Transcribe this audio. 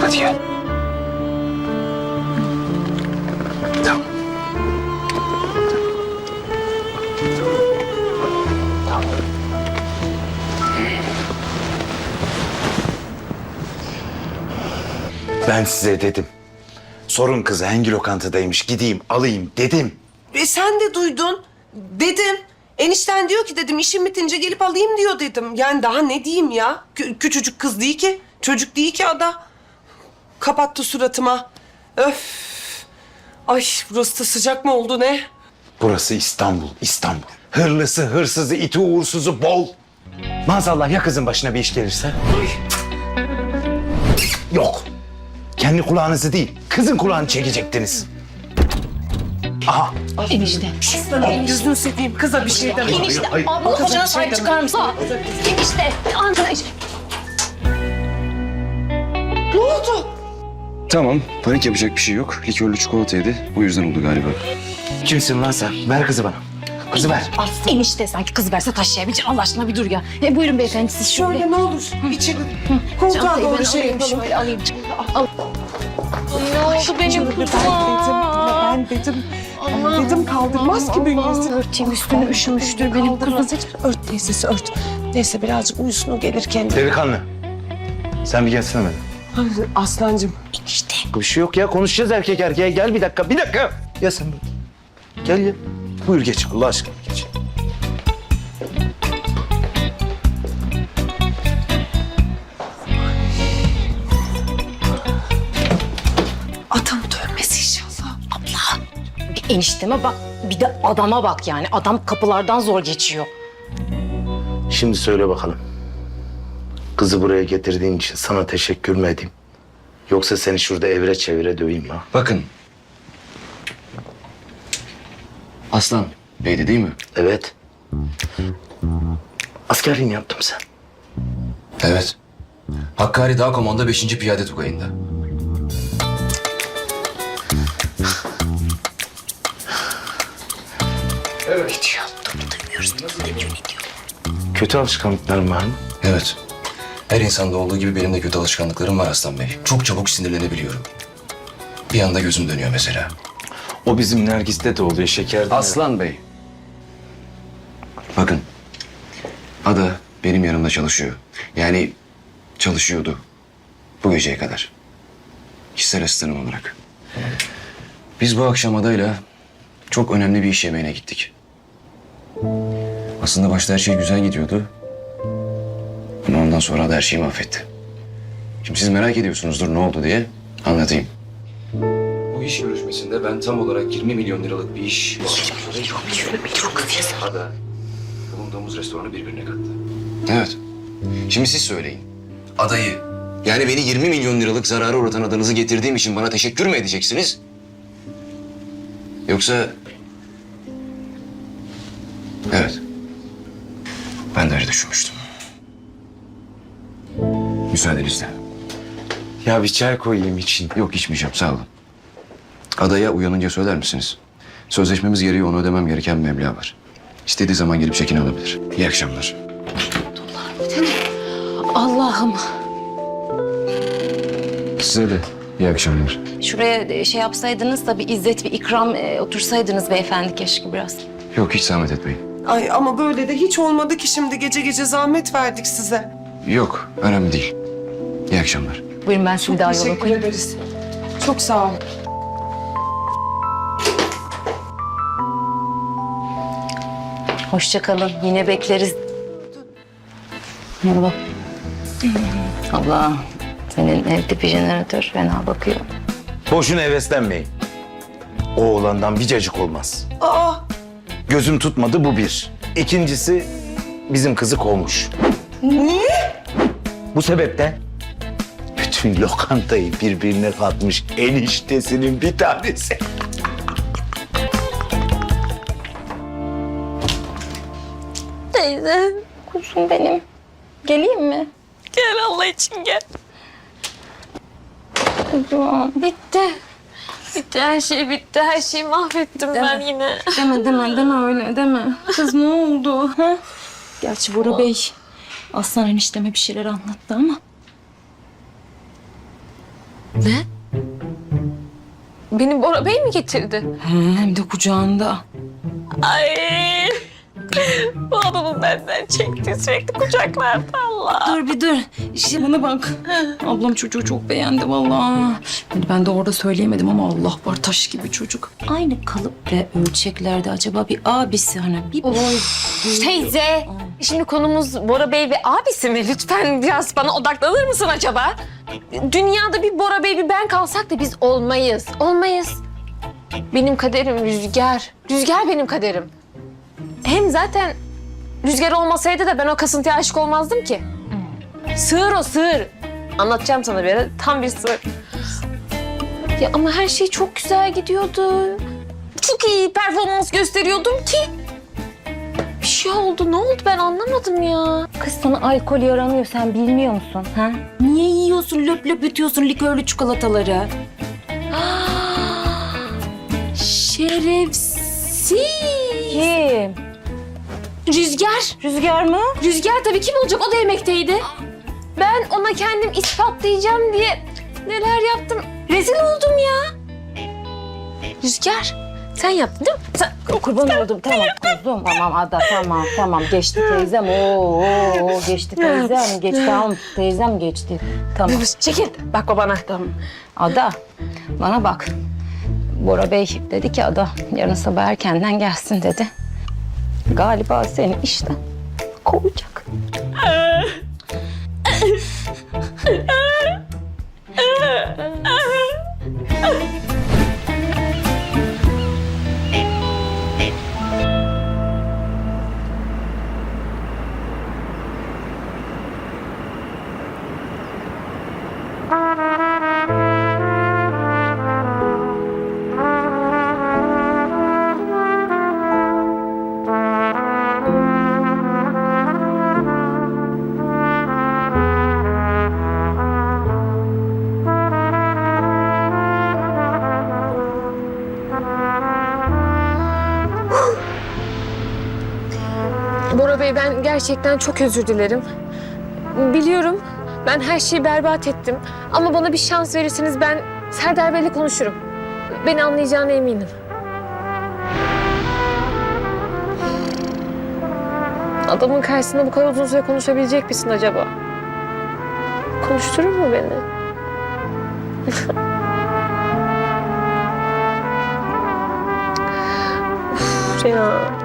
Hadi gel. Ben size dedim. Sorun kızı hangi lokantadaymış gideyim alayım dedim. E sen de duydun. Dedim. Enişten diyor ki dedim işim bitince gelip alayım diyor dedim. Yani daha ne diyeyim ya? Kü- küçücük kız değil ki. Çocuk değil ki ada. Kapattı suratıma. Öf. Ay burası da sıcak mı oldu ne? Burası İstanbul, İstanbul. Hırlısı, hırsızı, iti uğursuzu bol. Maazallah ya kızın başına bir iş gelirse? Yok. Kendi kulağınızı değil, kızın kulağını çekecektiniz. Aha, Enişte. Ay, Yüzünü seveyim kıza bir şey deme. Enişte. Abla kocana sahip çıkar mısın? Enişte. Arkadaş. Ne oldu? Tamam. Panik yapacak bir şey yok. Likörlü çikolata yedi. O yüzden oldu galiba. kimsin lan sen? Ver kızı bana. Kızı ver. Enişte sanki kız verse taşıyabilecek. Allah aşkına bir dur ya. E, buyurun beyefendi siz şöyle. Şöyle ne olur içeri. Koltuğa Çantayı ben doğru şey alayım, yapalım. Şöyle alayım. Al. Ne oldu benim Ben dedim, ben dedim, ben dedim kaldırmaz ki bünyesi. Örteyim üstünü üşümüştür benim kızım. Ört teyzesi ört. Neyse birazcık uyusun o gelir kendi. Delikanlı. Sen bir gelsene bana. Aslancığım. Enişte. Bir şey yok ya konuşacağız erkek erkeğe. Gel bir dakika, bir dakika. Ya sen böyle. Gel ya. Buyur geç Allah aşkına geç. Adam dönmesi inşallah. Bir enişteme bak. Bir de adama bak yani. Adam kapılardan zor geçiyor. Şimdi söyle bakalım. Kızı buraya getirdiğin için sana teşekkür mü edeyim? Yoksa seni şurada evre çevire döveyim ha? Bakın. Aslan Bey'di değil mi? Evet. Askerliğini yaptım sen. Evet. Hakkari Dağ Komando 5. Piyade Tugayı'nda. Kötü alışkanlıklarım var mı? Evet. Her insanda olduğu gibi benim de kötü alışkanlıklarım var Aslan Bey. Çok çabuk sinirlenebiliyorum. Bir anda gözüm dönüyor mesela. O bizim Nergis'te de oluyor şeker. Aslan Bey. Bakın. Ada benim yanımda çalışıyor. Yani çalışıyordu. Bu geceye kadar. Kişisel asistanım olarak. Biz bu akşam adayla çok önemli bir iş yemeğine gittik. Aslında başta her şey güzel gidiyordu. Ama ondan sonra da her şeyi mahvetti. Şimdi siz merak ediyorsunuzdur ne oldu diye anlatayım. Bu iş görüşmesinde ben tam olarak 20 milyon liralık bir iş... 20 milyon, 20 milyon Ada, bulunduğumuz restoranı birbirine kattı. Evet. Şimdi siz söyleyin. Adayı, yani beni 20 milyon liralık zarara uğratan adanızı getirdiğim için bana teşekkür mü edeceksiniz? Yoksa... Evet. Ben de öyle düşünmüştüm. Müsaadenizle. Ya bir çay koyayım için. Yok içmeyeceğim sağ olun. Adaya uyanınca söyler misiniz? Sözleşmemiz gereği onu ödemem gereken meblağ var. İstediği zaman gelip çekin alabilir. İyi akşamlar. Allah'ım. Size de iyi akşamlar. Şuraya şey yapsaydınız da bir izzet, bir ikram e, otursaydınız beyefendi keşke biraz. Yok hiç zahmet etmeyin. Ay ama böyle de hiç olmadı ki şimdi gece gece zahmet verdik size. Yok önemli değil. İyi akşamlar. Buyurun ben sizi daha yola Teşekkür koyayım. ederiz. Çok sağ ol. Hoşça kalın. Yine bekleriz. Merhaba. Abla, senin evde bir jeneratör fena bakıyor. Boşuna heveslenmeyin. O oğlandan bir cacık olmaz. Aa Gözüm tutmadı bu bir. İkincisi bizim kızı kovmuş. niye? Bu sebepten bütün lokantayı birbirine katmış eniştesinin bir tanesi. Teyze, kuzum benim. Geleyim mi? Gel Allah için gel. Kuzum. Bitti. Bitti her şey bitti. Her şeyi mahvettim ben yine. Deme deme deme öyle deme. Kız ne oldu? Ha? Gerçi Bora Bey Aslan enişteme bir şeyler anlattı ama. Ne? Beni Bora Bey mi getirdi? Hem de kucağında. Ay. Bu adamın benden çektiği sürekli kucaklarda Allah. Dur bir dur. Şimdi bana bak. Ablam çocuğu çok beğendi vallahi. Yani ben de orada söyleyemedim ama Allah var taş gibi çocuk. Aynı kalıp ve ölçeklerde acaba bir abisi hani bir boy. Teyze, şimdi konumuz Bora Bey ve abisi mi? Lütfen biraz bana odaklanır mısın acaba? Dünyada bir Bora Bey bir ben kalsak da biz olmayız. Olmayız. Benim kaderim Rüzgar. Rüzgar benim kaderim. Hem zaten Rüzgar olmasaydı da ben o kasıntıya aşık olmazdım ki. Sığır o sığır. Anlatacağım sana bir ara. Tam bir sığır. Ya ama her şey çok güzel gidiyordu. Çok iyi performans gösteriyordum ki. Bir şey oldu. Ne oldu ben anlamadım ya. Kız sana alkol yaramıyor sen bilmiyor musun? Ha? Niye yiyorsun löp löp yutuyorsun likörlü çikolataları? Şerefsiz. Rüzgar. Rüzgar mı? Rüzgar tabii kim olacak? O da yemekteydi. Ben ona kendim ispatlayacağım diye neler yaptım. Rezil oldum ya. Rüzgar sen yaptın değil mi? Sen... Kurban oldum tamam kuzum. Tamam Ada tamam tamam geçti teyzem. Oo, oo geçti teyzem. Geçti tamam teyzem geçti. Tamam. Çekil. Bak babana. Tamam. Ada bana bak. Bora Bey dedi ki Ada yarın sabah erkenden gelsin dedi. Galiba seni işten kovacak. Bey ben gerçekten çok özür dilerim. Biliyorum ben her şeyi berbat ettim. Ama bana bir şans verirseniz ben Serdar Bey'le konuşurum. Beni anlayacağına eminim. Adamın karşısında bu kadar uzun süre konuşabilecek misin acaba? Konuşturur mu beni? Uf ya.